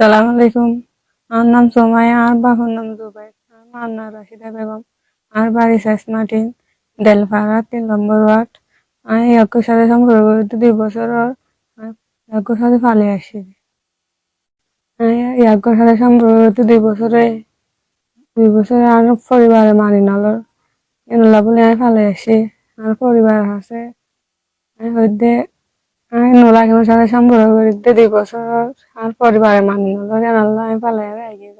সালাম আলাইকুম। আমার নাম সোমায়া আর বাবার নাম জুবাইর। আর মার নাম রাশিদা বেগম। আর বাড়ি শেষ মাটিন দেলপাড়া, তিন নম্বর ওয়ার্ড। আমি একর সাথে সম্পর্ক দুই বছর একর সাথে পালিয়ে আসছি। আমি সাথে সম্পর্ক দুই বছরে দুই বছরে আর পরিবারে মানি নলর এনলা বলে আমি পালিয়ে আসছি। আর পরিবার আছে। হইতে আমি নোলা কেমন সাথে সম্পর্ক করতে দুই বছর আর পরিবারে মানি নলর এনলা আমি আগে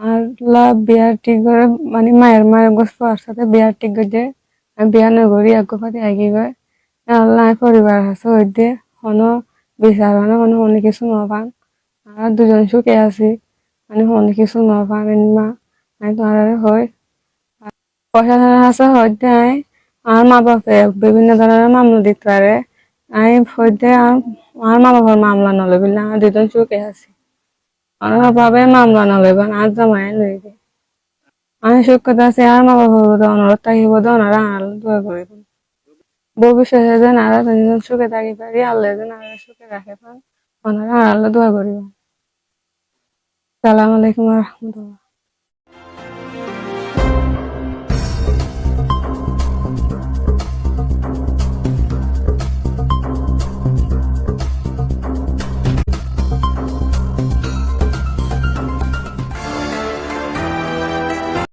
আর লা বিয়ার ঠিক করে মানে মায়ের মায়ের গোসপার সাথে বিয়ার ঠিক করে আমি বিয়া নগরি এক পাতি আগে গয় আল্লাহ পরিবার আছে হইতে, কোনো বিচার মানে কোনো কোনো কিছু নপান আর দুজন সুখে আছি মানে কোনো কিছু নপান মা, আমি তোমার হই। প্রশাসনের আছে হইতে আমি আমার মা বাপে বিভিন্ন ধরনের মামলা দিতে পারে। আমি হইতে আমার মা বাবার মামলা নলে বললে আমার দুজন সুখে আছি। আমার মামলা আর জামাই আমি সুখত আছি আর মা বাবা অনুরোধ থাকিব ওনারা আনাল দোয়া করিবেন ভবিষ্যতে যেন আর তিনজন সুখে থাকি পারি, আল্লাহ যেন আর সুখে রাখে পান। ওনারা আনাল দোয়া করিবেন সালাম আলাইকুম রহমতুল্লাহ।